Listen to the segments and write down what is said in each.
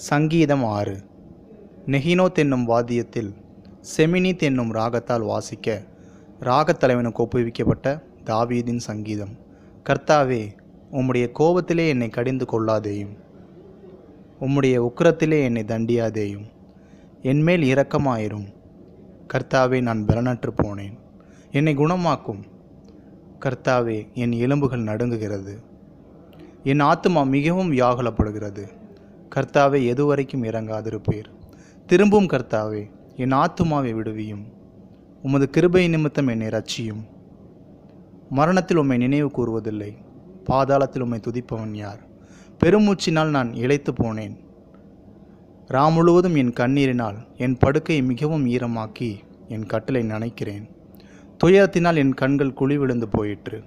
சங்கீதம் ஆறு. நெகினோத் என்னும் வாத்தியத்தில் செமினித் என்னும் ராகத்தால் வாசிக்க ராகத் தலைவனுக்கு ஒப்புவிக்கப்பட்ட தாவீதின் சங்கீதம். கர்த்தாவே உம்முடைய கோபத்திலே என்னை கடிந்து கொள்ளாதேயும் உம்முடைய உக்கிரத்திலே என்னை தண்டியாதேயும் என்மேல் இரக்கமாயிரும். கர்த்தாவே நான் பலனற்று போனேன். என்னை குணமாக்கும். கர்த்தாவே என் எலும்புகள் நடுங்குகிறது. என் ஆத்துமா மிகவும் வியாகுலப்படுகிறது. கர்த்தாவே எதுவரைக்கும் இறங்காதிருப்பீர். திரும்பும் கர்த்தாவே என் ஆத்துமாவை விடுவியும். உமது கிருபை நிமித்தம் என்னை ரட்சியும் மரணத்தில் உம்மை நினைவு கூறுவதில்லை. பாதாளத்தில் உம்மை துதிப்பவன் யார்? பெருமூச்சினால் நான் இழைத்து போனேன். ராம் முழுவதும் என் கண்ணீரினால் என் படுக்கையை மிகவும் ஈரமாக்கி என் கட்டளை நினைக்கிறேன். துயரத்தினால் என் கண்கள் குழி விழுந்து போயிற்று.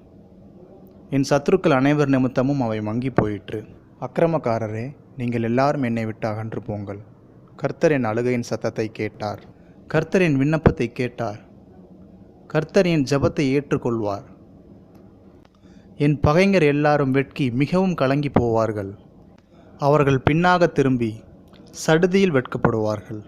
என் சத்துருக்கள் அனைவர் நிமித்தமும் அவை மங்கி போயிற்று. அக்கிரமக்காரரே நீங்கள் எல்லாரும் என்னை விட்டு அகன்று போங்கள். கர்த்தர் என் அழுகையின் சத்தத்தை கேட்டார். கர்த்தர் என் விண்ணப்பத்தை கேட்டார். கர்த்தர் என் ஜெபத்தை ஏற்றுக்கொள்வார். என் பகைஞர் எல்லாரும் வெட்கி மிகவும் கலங்கி போவார்கள். அவர்கள் பின்னாக திரும்பி சடுதியில் வெட்கப்படுவார்கள்.